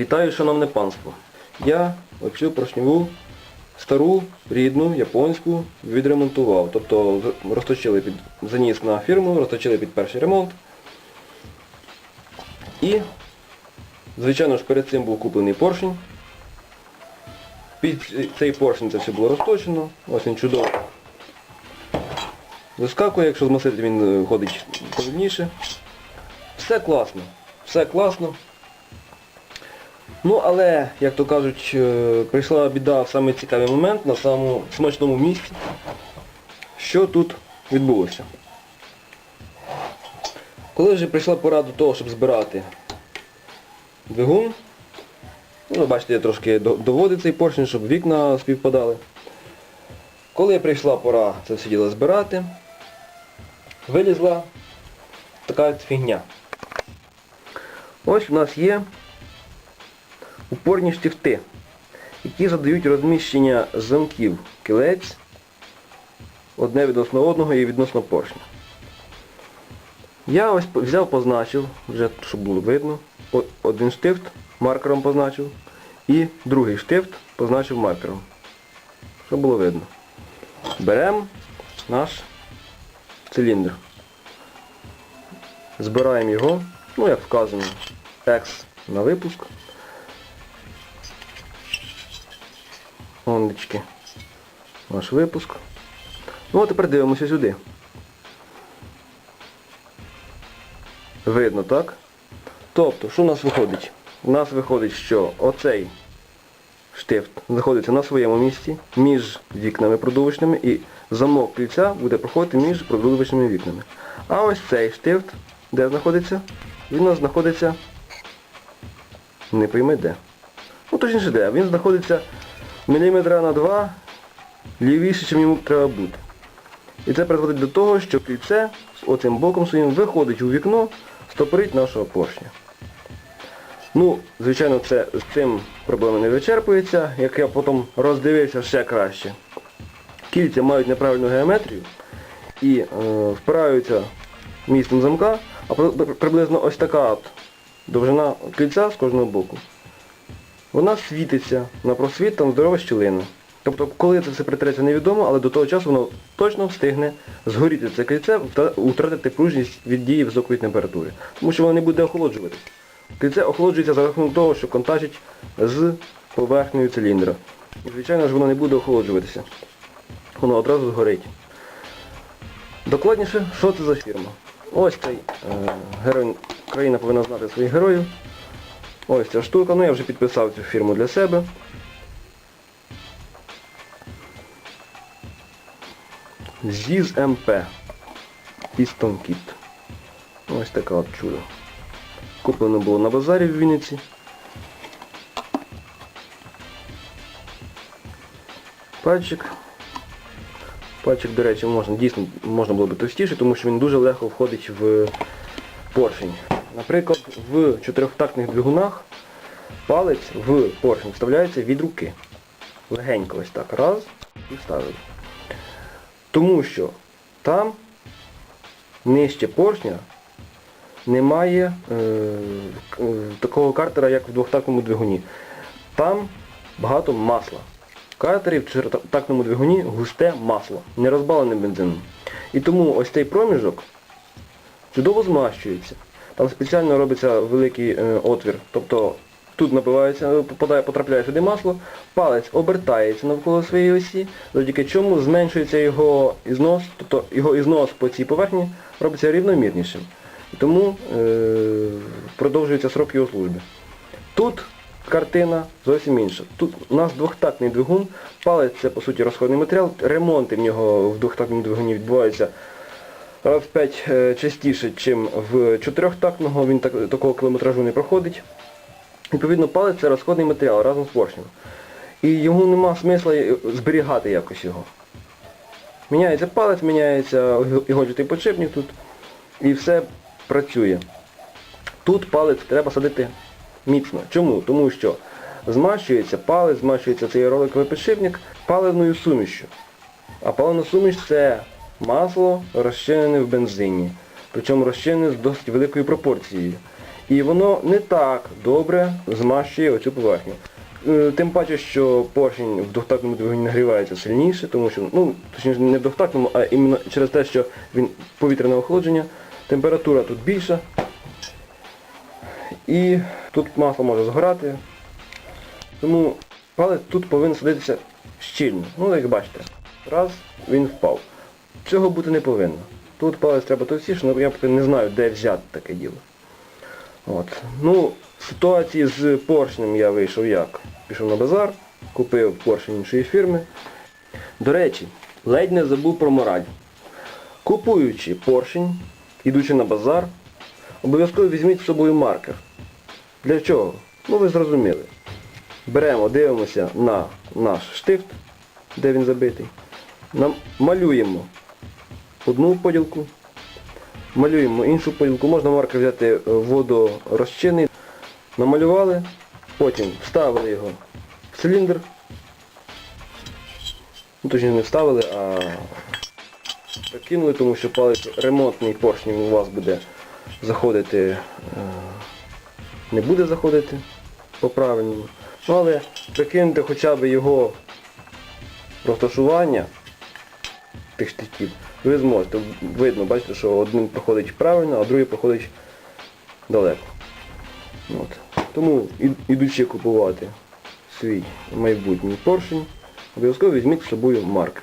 Вітаю, шановне панство. Я оцю поршневу стару, рідну, японську відремонтував. Тобто розточили під заніс на фірму, розточили під перший ремонт. І, звичайно ж, перед цим був куплений поршень. Під цей поршень це все було розточено. Ось він чудово. Вискакує, якщо змасити, він е, ходить повільніше. Все класно. Все класно. Ну, але, як то кажуть, е, прийшла біда в самий цікавий момент, на самому смачному місці. Що тут відбулося? Коли вже прийшла пора до того, щоб збирати двигун, ну, бачите, я трошки до- доводив цей поршень, щоб вікна співпадали. Коли прийшла пора це все діло збирати, вилізла така фігня. Ось у нас є упорні штифти, які задають розміщення замків кілець одне відносно одного і відносно поршня. Я ось взяв, позначив, вже щоб було видно, один штифт маркером позначив і другий штифт позначив маркером. Щоб було видно. Беремо наш циліндр. Збираємо його, ну як вказано, X на випуск. Ондечки. Наш випуск. Ну а тепер дивимося сюди. Видно, так? Тобто, що у нас виходить? У нас виходить, що оцей штифт знаходиться на своєму місці між вікнами продувочними і замок кільця буде проходити між продувочними вікнами. А ось цей штифт, де знаходиться? Він у нас знаходиться не пойми де. Ну точніше де. Він знаходиться міліметра на 2 лівіше, чим йому треба бути. І це призводить до того, що кільце оцим боком своїм виходить у вікно, стопорить нашого поршня. Ну, звичайно, це з цим проблема не вичерпується, як я потім роздивився ще краще. Кільця мають неправильну геометрію і е, впираються місцем замка, а при- при- приблизно ось така от довжина кільця з кожного боку. Вона світиться на просвіт, там здорова щілина. Тобто, коли це все притреться невідомо, але до того часу воно точно встигне згоріти це кільце, втратити пружність від дії високої температури. Тому що воно не буде охолоджуватись. Кільце охолоджується за рахунок того, що контактить з поверхнею циліндра. І звичайно ж воно не буде охолоджуватися. Воно одразу згорить. Докладніше, що це за фірма? Ось цей е, герой, країна повинна знати своїх героїв. Ось ця штука, ну я вже підписав цю фірму для себе. ЗІЗ МП. Piston Kit. Ось така от чудо. Куплено було на базарі в Вінниці. Пальчик. Пальчик, до речі, можна, дійсно можна було б товстіше, тому що він дуже легко входить в поршень. Наприклад, в чотирьохтактних двигунах палець в поршень вставляється від руки. Легенько ось так. Раз і вставили. Тому що там нижче поршня немає е, е, такого картера, як в двохтактному двигуні. Там багато масла. В картері в чотиритактному двигуні густе масло, не розбалене бензином. І тому ось цей проміжок чудово змащується. Там спеціально робиться великий е, отвір. Тобто тут набивається, потрапляє сюди масло, палець обертається навколо своєї осі, завдяки чому зменшується його ізнос, тобто його ізнос по цій поверхні робиться рівномірнішим. І тому е, продовжується срок його служби. Тут картина зовсім інша. Тут у нас двохтактний двигун, палець це по суті розходний матеріал, ремонти в нього в двохтактному двигуні відбуваються в 5 частіше, ніж в чотирьохтактного, він так, такого кілометражу не проходить. Відповідно, палець це розходний матеріал разом з поршнем. І йому нема смисла е, зберігати якось його. Міняється палець, міняється іголчатий подшипник тут і все працює. Тут палець треба садити міцно. Чому? Тому що змащується палець, змащується цей роликовий підшипник паливною сумішю. А паливна суміш це масло розчинене в бензині. Причому розчинене з досить великою пропорцією. І воно не так добре змащує оцю поверхню. Тим паче, що поршень в двохтактному двигуні нагрівається сильніше, тому що, ну, точніше не в двохтактному, а іменно через те, що він повітряне охолодження, температура тут більша. І тут масло може згорати. Тому палець тут повинен садитися щільно. Ну, як бачите, раз, він впав. Цього бути не повинно. Тут палець треба товстіше, але я не знаю, де взяти таке діло. От. Ну, в ситуації з поршнем я вийшов як? Пішов на базар, купив поршень іншої фірми. До речі, ледь не забув про мораль. Купуючи поршень, ідучи на базар, обов'язково візьміть з собою маркер. Для чого? Ну ви зрозуміли. Беремо, дивимося на наш штифт, де він забитий. Малюємо одну поділку, малюємо іншу поділку. Можна маркер взяти е, водорозчинний. Намалювали, потім вставили його в циліндр. Ну, точніше не вставили, а прикинули, тому що палець ремонтний поршень у вас буде заходити, е, не буде заходити по-правильному. Ну, але прикиньте хоча б його розташування тих штиків, ви зможете. Видно, бачите, що один проходить правильно, а другий проходить далеко. От. Тому, ідучи купувати свій майбутній поршень, обов'язково візьміть з собою маркер.